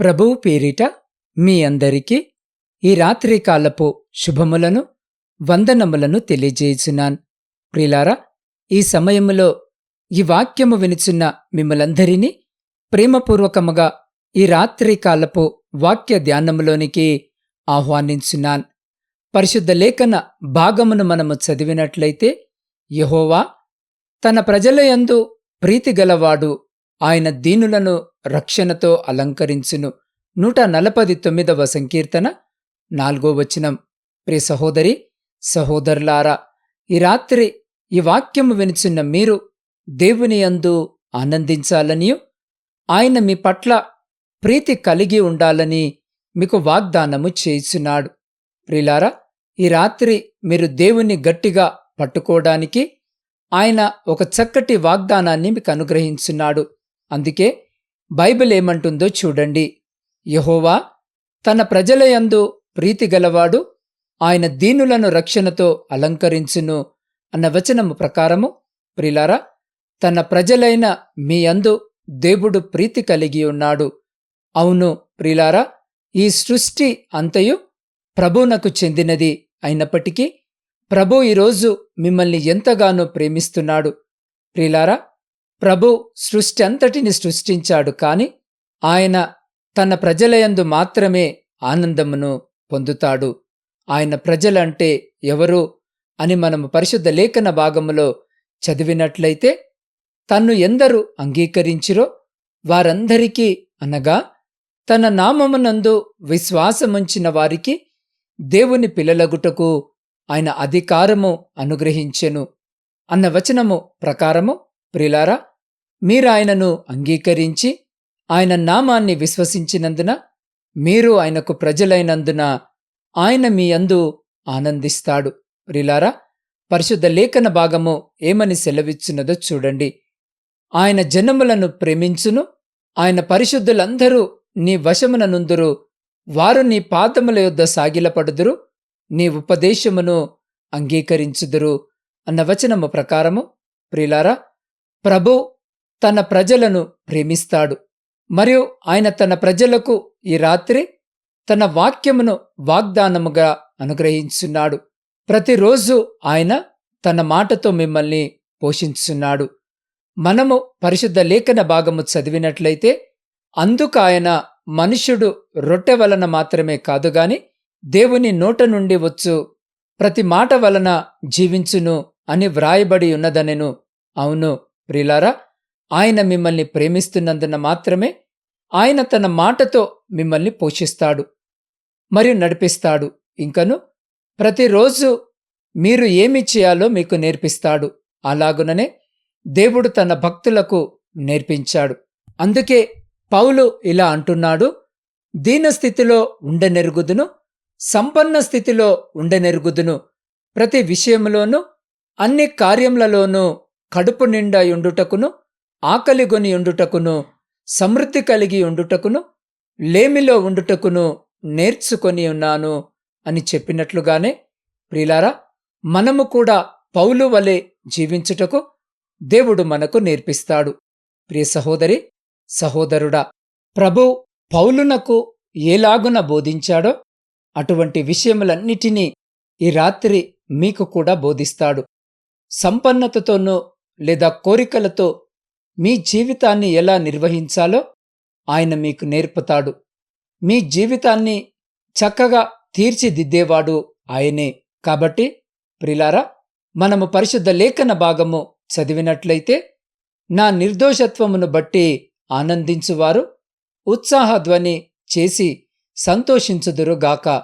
ప్రభువు పేరిట మీ అందరికీ ఈ రాత్రికాలపు శుభములను వందనములను తెలియజేయుచున్నాను. ప్రిలారా ఈ సమయములో ఈ వాక్యము వినుచున్న మిమ్మలందరినీ ప్రేమపూర్వకముగా ఈ రాత్రికాలపు వాక్య ధ్యానములోనికి ఆహ్వానించున్నాను. పరిశుద్ధ లేఖన భాగమును మనము చదివినట్లయితే యహోవా తన ప్రజలయందు ప్రీతిగలవాడు ఆయన దీనులను రక్షణతో అలంకరించును. నూట నలపది తొమ్మిదవ సంకీర్తన నాలుగో వచనం. ప్రియ సహోదరి సహోదరులారా ఈ రాత్రి ఈ వాక్యము వినిచున్న మీరు దేవుని యందు ఆనందించాలనియు ఆయన మీ పట్ల ప్రీతి కలిగి ఉండాలని మీకు వాగ్దానము చేయుచున్నాడు. ప్రిలారా ఈ రాత్రి మీరు దేవుని గట్టిగా పట్టుకోవడానికి ఆయన ఒక చక్కటి వాగ్దానాన్ని మీకు అనుగ్రహించున్నాడు. అందుకే బైబిల్ ఏమంటుందో చూడండి. యహోవా తన ప్రజలయందు ప్రీతి గలవాడు ఆయన దీనులను రక్షణతో అలంకరించును అన్న వచనము ప్రకారము ప్రిలారా తన ప్రజలైన మీ అందు దేవుడు ప్రీతి కలిగి ఉన్నాడు. అవును ప్రిలారా ఈ సృష్టి అంతయు ప్రభువునకు చెందినది అయినప్పటికీ ప్రభు ఈరోజు మిమ్మల్ని ఎంతగానో ప్రేమిస్తున్నాడు. ప్రిలారా ప్రభు సృష్టి అంతటిని సృష్టించాడు కాని ఆయన తన ప్రజలయందు మాత్రమే ఆనందమును పొందుతాడు. ఆయన ప్రజలంటే ఎవరు అని మనము పరిశుద్ధ లేఖన భాగములో చదివినట్లయితే తన్ను ఎందరు అంగీకరించిరో వారందరికీ అనగా తన నామమునందు విశ్వాసముంచిన వారికి దేవుని పిల్లలగుటకు ఆయన అధికారము అనుగ్రహించెను. అన్న వచనము ప్రకారము ప్రిలారా మీరాయనను అంగీకరించి ఆయన నామాన్ని విశ్వసించినందున మీరు ఆయనకు ప్రజలైనందున ఆయన మీ అందు ఆనందిస్తాడు. ప్రిలారా పరిశుద్ధ లేఖన భాగము ఏమని సెలవిచ్చున్నదో చూడండి. ఆయన జనములను ప్రేమించును ఆయన పరిశుద్ధులందరూ నీ వశముననుందురు వారు నీ పాదముల యొద్ద సాగిలపడుదురు నీ ఉపదేశమును అంగీకరించుదురు అన్న వచనము ప్రకారము. ప్రిలారా ప్రభు తన ప్రజలను ప్రేమిస్తాడు. మరియు ఆయన తన ప్రజలకు ఈ రాత్రి తన వాక్యమును వాగ్దానముగా అనుగ్రహించున్నాడు. ప్రతిరోజు ఆయన తన మాటతో మిమ్మల్ని పోషించున్నాడు. మనము పరిశుద్ధ లేఖన భాగము చదివినట్లయితే అందుకు ఆయన మనుష్యుడు రొట్టె వలన మాత్రమే కాదుగాని దేవుని నోట నుండి వచ్చు ప్రతి మాట వలన జీవించును అని వ్రాయబడి ఉన్నదనెను. అవును. ప్రిలారా ఆయన మిమ్మల్ని ప్రేమిస్తున్నందున మాత్రమే ఆయన తన మాటతో మిమ్మల్ని పోషిస్తాడు మరియు నడిపిస్తాడు. ఇంకను ప్రతిరోజు మీరు ఏమి చేయాలో మీకు నేర్పిస్తాడు. అలాగుననే దేవుడు తన భక్తులకు నేర్పించాడు. అందుకే పౌలు ఇలా అంటున్నాడు దీనస్థితిలో ఉండనెరుగుదును సంపన్న స్థితిలో ఉండనెరుగుదును. ప్రతి విషయంలోనూ అన్ని కార్యములలోనూ కడుపు నిండా ఉండుటకును ఆకలిగొని ఉండుటకును సమృద్ధి కలిగి ఉండుటకును లేమిలో ఉండుటకును నేర్చుకొని ఉన్నాను అని చెప్పినట్లుగానే ప్రిలారా మనము కూడా పౌలు వలె జీవించుటకు దేవుడు మనకు నేర్పిస్తాడు. ప్రియ సహోదరి సహోదరుడా ప్రభు పౌలునకు ఏలాగున బోధించాడో అటువంటి విషయములన్నిటినీ ఈ రాత్రి మీకు కూడా బోధిస్తాడు. సంపన్నతతోనూ లేదా కోరికలతో మీ జీవితాన్ని ఎలా నిర్వహించాలో ఆయన మీకు నేర్పుతాడు. మీ జీవితాన్ని చక్కగా తీర్చిదిద్దేవాడు ఆయనే. కాబట్టి ప్రిలారా మనము పరిశుద్ధ లేఖన భాగము చదివినట్లయితే నా నిర్దోషత్వమును బట్టి ఆనందించువారు ఉత్సాహధ్వని చేసి సంతోషించుదురుగాక.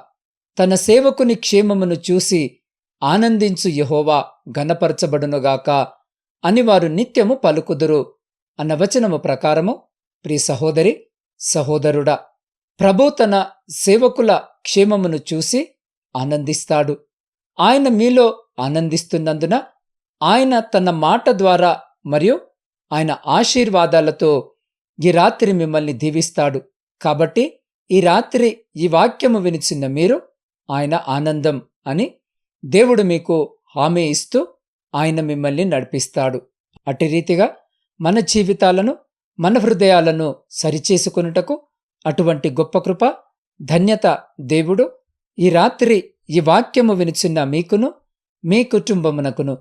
తన సేవకుని క్షేమమును చూసి ఆనందించు యహోవా గనపరచబడునుగాక అని వారు నిత్యము పలుకుదురు అన్న వచనము ప్రకారము ప్రి సహోదరి సహోదరుడా ప్రభు తన సేవకుల క్షేమమును చూసి ఆనందిస్తాడు. ఆయన మీలో ఆనందిస్తున్నందున ఆయన తన మాట ద్వారా మరియు ఆయన ఆశీర్వాదాలతో ఈ రాత్రి మిమ్మల్ని దీవిస్తాడు. కాబట్టి ఈ రాత్రి ఈ వాక్యము వినిచిన మీరు ఆయన ఆనందం అని దేవుడు మీకు హామీ ఇస్తూ ఆయన మిమ్మల్ని నడిపిస్తాడు. అట్టి రీతిగా మన జీవితాలను మన హృదయాలను సరిచేసుకొనుటకు అటువంటి గొప్ప కృప ధన్యత దేవుడు ఈ రాత్రి ఈ వాక్యము వినిచున్న మీకును మీ కుటుంబమునకును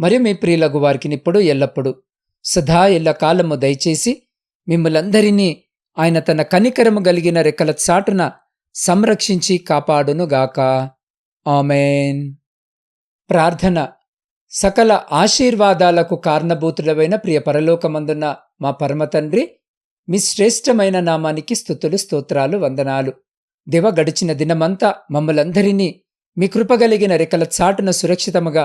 మరియు మీ ప్రియులకు వారికి ఇప్పుడు ఎల్లప్పుడు. సదా ఎల్ల కాలము దయచేసి మిమ్మలందరినీ ఆయన తన కనికరము కలిగిన రెక్కల చాటున సంరక్షించి కాపాడునుగాక. ఆమెన్. ప్రార్థన సకల ఆశీర్వాదాలకు కారణభూతులవైన ప్రియ పరలోకమందున్న మా పరమతండ్రి మీ శ్రేష్టమైన నామానికి స్థుతులు స్తోత్రాలు వందనాలు. దివ గడిచిన దినమంతా మమ్మలందరినీ మీ కృపగలిగిన రెక్కల చాటున సురక్షితముగా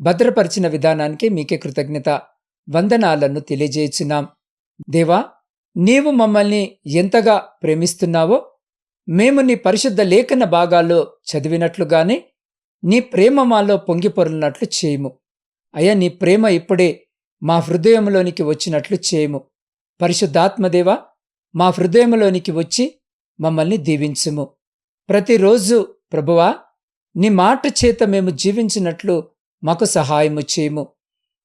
భద్రపరిచిన విధానానికి మీకే కృతజ్ఞత వందనాలను తెలియజేయుచున్నాం. దేవా నీవు మమ్మల్ని ఎంతగా ప్రేమిస్తున్నావో మేము నీ పరిశుద్ధ లేఖన భాగాల్లో చదివినట్లుగానే నీ ప్రేమ మాలో పొంగిపొరులినట్లు చేయము. అయ్యా నీ ప్రేమ ఇప్పుడే మా హృదయంలోనికి వచ్చినట్లు చేయము. పరిశుద్ధాత్మదేవ మా హృదయంలోనికి వచ్చి మమ్మల్ని దీవించుము. ప్రతిరోజు ప్రభువా నీ మాట చేత మేము జీవించినట్లు మాకు సహాయము చేయము.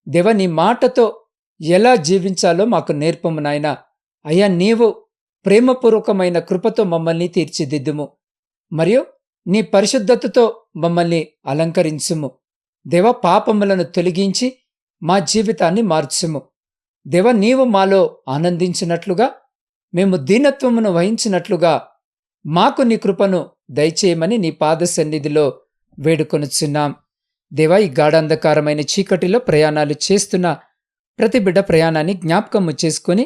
దేవ నీ మాటతో ఎలా జీవించాలో మాకు నేర్పము నాయన. అయ్యా నీవు ప్రేమపూర్వకమైన కృపతో మమ్మల్ని తీర్చిదిద్దుము. మరియు నీ పరిశుద్ధతతో మమ్మల్ని అలంకరించుము. దేవ పాపములను తొలగించి మా జీవితాన్ని మార్చుము. దేవ నీవు మాలో ఆనందించినట్లుగా మేము దీనత్వమును వహించినట్లుగా మాకు నీ కృపను దయచేయమని నీ పాద సన్నిధిలో వేడుకొనుచున్నాం. దేవా ఈ గాఢాంధకారమైన చీకటిలో ప్రయాణాలు చేస్తున్న ప్రతి బిడ్డ ప్రయాణాన్ని జ్ఞాపకము చేసుకుని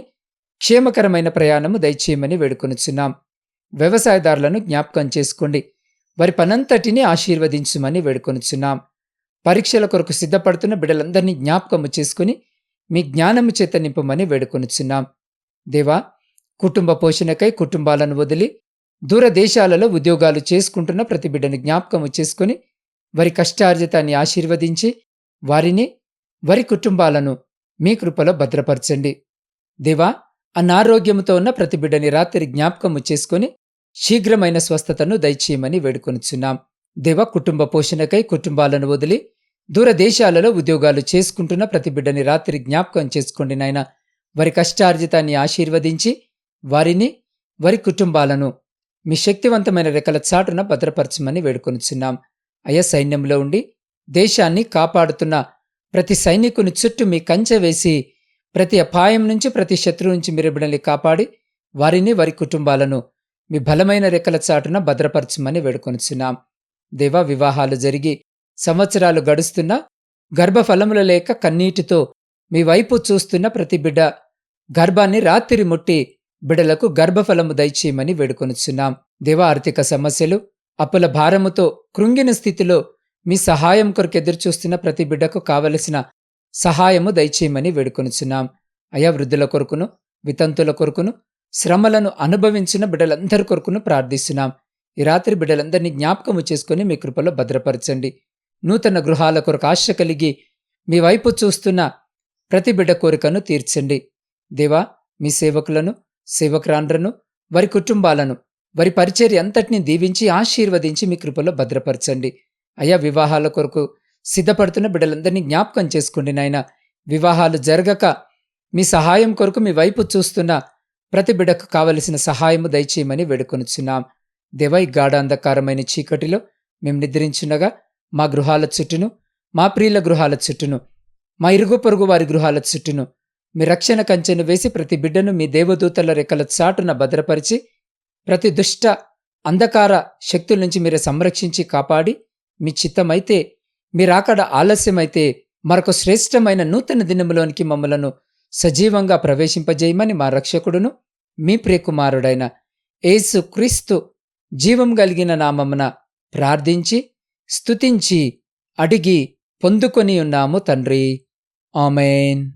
క్షేమకరమైన ప్రయాణము దయచేయమని వేడుకొనుచున్నాం. వ్యవసాయదారులను జ్ఞాపకం చేసుకోండి. వారి పనంతటిని ఆశీర్వదించుమని వేడుకొనుచున్నాం. పరీక్షల కొరకు సిద్ధపడుతున్న బిడ్డలందరినీ జ్ఞాపకము చేసుకుని మీ జ్ఞానము చేత నింపమని వేడుకొనుచున్నాం. దేవా కుటుంబ పోషణకై కుటుంబాలను వదిలి దూరదేశాలలో ఉద్యోగాలు చేసుకుంటున్న ప్రతి బిడ్డను జ్ఞాపకము చేసుకుని వారి కష్టార్జితాన్ని ఆశీర్వదించి వారిని వారి కుటుంబాలను మీ కృపలో భద్రపరచండి. దేవా అనారోగ్యముతో ఉన్న ప్రతి బిడ్డని రాత్రి జ్ఞాపకము చేసుకుని శీఘ్రమైన స్వస్థతను దయచేయమని వేడుకొనుచున్నాం. దేవ కుటుంబ పోషణకై కుటుంబాలను వదిలి దూరదేశాలలో ఉద్యోగాలు చేసుకుంటున్న ప్రతి బిడ్డని రాత్రి జ్ఞాపకం చేసుకోండి నాయన. వారి కష్టార్జితాన్ని ఆశీర్వదించి వారిని వారి కుటుంబాలను మీ శక్తివంతమైన రెక్కల చాటున భద్రపరచమని వేడుకొనిచున్నాం. అయ్యా సైన్యంలో ఉండి దేశాన్ని కాపాడుతున్న ప్రతి సైనికుని చుట్టూ మీ కంచె వేసి ప్రతి అపాయం నుంచి ప్రతి శత్రువు నుంచి మీరు బిడ్డల్ని కాపాడి వారిని వారి కుటుంబాలను మీ బలమైన రెక్కల చాటున భద్రపరచమని వేడుకొనిచున్నాం. దేవా వివాహాలు జరిగి సంవత్సరాలు గడుస్తున్నా గర్భఫలములు లేక కన్నీటితో మీ వైపు చూస్తున్న ప్రతి బిడ్డ గర్భాన్ని రాత్రి ముట్టి బిడలకు గర్భఫలము దయచేయమని వేడుకొనుచున్నాం. దేవ ఆర్థిక సమస్యలు అప్పుల భారముతో కృంగిన స్థితిలో మీ సహాయం కొరకు ఎదురుచూస్తున్న ప్రతి బిడ్డకు కావలసిన సహాయము దయచేయమని వేడుకొనుచున్నాం. అయా వృద్ధుల కొరకును వితంతుల కొరకును శ్రమలను అనుభవించిన బిడ్డలందరి కొరకును ప్రార్థిస్తున్నాం. ఈ రాత్రి బిడ్డలందరినీ జ్ఞాపకము చేసుకుని మీ కృపలో భద్రపరచండి. నూతన గృహాల కొరకు ఆశ కలిగి మీ వైపు చూస్తున్న ప్రతి బిడ్డ కోరికను తీర్చండి. దేవా మీ సేవకులను సేవకురాండ్రను వారి కుటుంబాలను వారి పరిచర్య అంతటిని దీవించి ఆశీర్వదించి మీ కృపలో భద్రపరచండి. అయ్యా వివాహాల కొరకు సిద్ధపడుతున్న బిడ్డలందరినీ జ్ఞాపకం చేసుకోండి నాయన. వివాహాలు జరగక మీ సహాయం కొరకు మీ వైపు చూస్తున్న ప్రతి బిడ్డకు కావలసిన సహాయము దయచేయమని వేడుకొనుచున్నాం. దేవై గాఢాంధకారమైన చీకటిలో మేము నిద్రించుండగా మా గృహాల చుట్టూను మా ప్రియుల గృహాల చుట్టూను మా ఇరుగు పొరుగు వారి గృహాల చుట్టూను మీ రక్షణ కంచెను వేసి ప్రతి బిడ్డను మీ దేవదూతల రెక్కల చాటున భద్రపరిచి ప్రతి దుష్ట అంధకార శక్తుల నుంచి మీరు సంరక్షించి కాపాడి మీ చిత్తమైతే మీరాకడ ఆలస్యమైతే మరొక శ్రేష్టమైన నూతన దినములోనికి మమ్మలను సజీవంగా ప్రవేశింపజేయమని మా రక్షకుడును మీ ప్రియకుమారుడైన ఏసు క్రీస్తు జీవం కలిగిన నామమున ప్రార్థించి స్తుతించి అడిగి పొందుకొని ఉన్నాము తండ్రి. ఆమెన్.